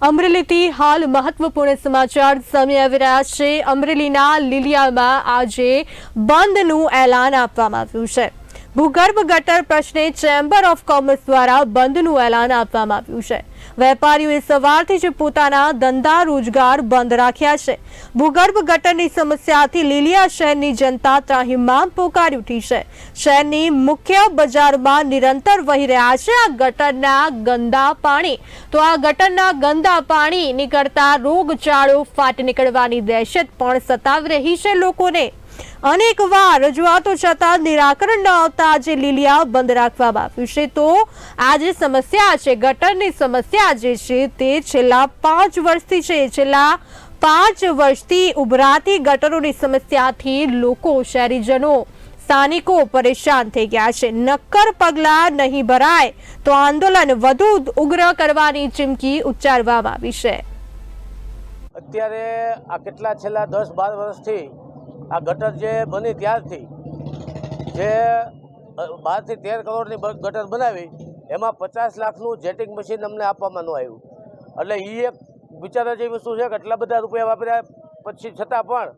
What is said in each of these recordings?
અમરેલીથી હાલ મહત્વપૂર્ણ સમાચાર સામે આવી રહ્યા છે. અમરેલીના લીલિયામાં આજે બંધનું એલાન આપવામાં આવ્યું છે. ભૂગર્ભ ગટર પ્રશ્ને ચેમ્બર ઓફ કોમર્સ દ્વારા બંધનું એલાન આપવામાં આવ્યું છે. વેપારીઓએ સવારથી જ પોતાના ધંધા રોજગાર બંધ રાખ્યા છે. ભૂગર્ભ ગટરની સમસ્યાથી લીલિયા શહેરની જનતા ત્રાહિમામ પોકારી ઉઠી છે. શહેરની મુખ્ય બજારમાં નિરંતર વહી રહ્યા છે આ ગટરના ગંદા પાણી. તો આ ગટરના ગંદા પાણી નીકળતા રોગચાળો ફાટી નીકળવાની દહેશત પણ સતાવી રહી છે લોકોને. અનેક વાર રજૂઆતો છતાં નિરાકરણ ન આવતા આજે લીલિયા બંધ રાખવામાં આવ્યું છે. તો આ જે સમસ્યા છે, ગટરની સમસ્યા જે છે તે છેલ્લા પાંચ વર્ષથી છે. છેલ્લા પાંચ વર્ષથી ઉભરાતી ગટરોની સમસ્યાથી લોકો, શહેરીજનો, સ્થાનિકો પરેશાન થઈ ગયા છે. નક્કર પગલાં નહીં ભરાય તો આંદોલન વધુ ઉગ્ર કરવાની ચીમકી ઉચ્ચારવામાં આવી છે. અત્યારે આ કેટલા છેલ્લા દસ બાર વર્ષથી આ ગટર જે બની ત્યારથી, જે બારથી તેર કરોડની ગટર બનાવી, એમાં પચાસ લાખનું જેટિંગ મશીન અમને આપવામાં ન આવ્યું. એટલે એ એક વિચારવા જેવી વસ્તુ છે કે આટલા બધા રૂપિયા વાપર્યા પછી છતાં પણ,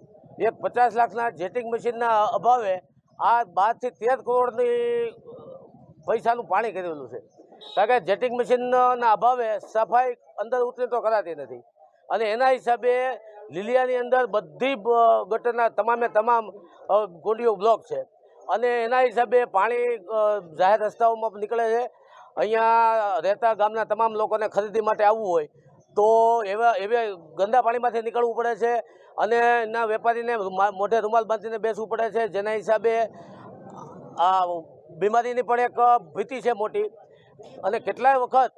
એક પચાસ લાખના જેટિંગ મશીનના અભાવે આ બારથી તેર કરોડની પૈસાનું પાણી કરેલું છે. કારણ કે જેટિંગ મશીનના અભાવે સફાઈ અંદર ઉતરી તો કરાતી નથી. અને એના હિસાબે લીલિયાની અંદર બધી ગટરના તમામે તમામ ગોંડીઓ બ્લોક છે. અને એના હિસાબે પાણી જાહેર રસ્તાઓમાં નીકળે છે. અહીંયા રહેતા ગામના તમામ લોકોને ખરીદી માટે આવવું હોય તો એવા એવા ગંદા પાણીમાંથી નીકળવું પડે છે અને એના વેપારીને મોઢે રૂમાલ બાંધીને બેસવું પડે છે. જેના હિસાબે આ બીમારીની પણ એક ભીતિ છે મોટી. અને કેટલાય વખત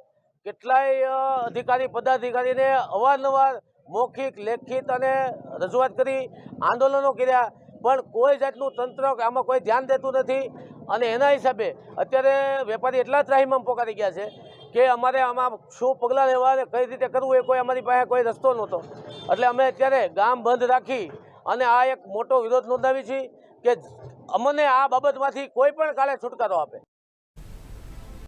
કેટલાય અધિકારી, પદાધિકારીને અવારનવાર મૌખિક, લેખિત અને રજૂઆત કરી, આંદોલનો કર્યા. પણ કોઈ જાતનું તંત્ર આમાં કોઈ ધ્યાન દેતું નથી. અને એના હિસાબે અત્યારે વેપારી એટલા ત્રાહીમાં પોકારી ગયા છે કે અમારે આમાં શું પગલાં લેવા અને કઈ રીતે કરવું એ કોઈ અમારી પાસે કોઈ રસ્તો નહોતો. એટલે અમે અત્યારે ગામ બંધ રાખી અને આ એક મોટો વિરોધ નોંધાવી છીએ કે અમને આ બાબતમાંથી કોઈ પણ કાલે છુટકારો આપે.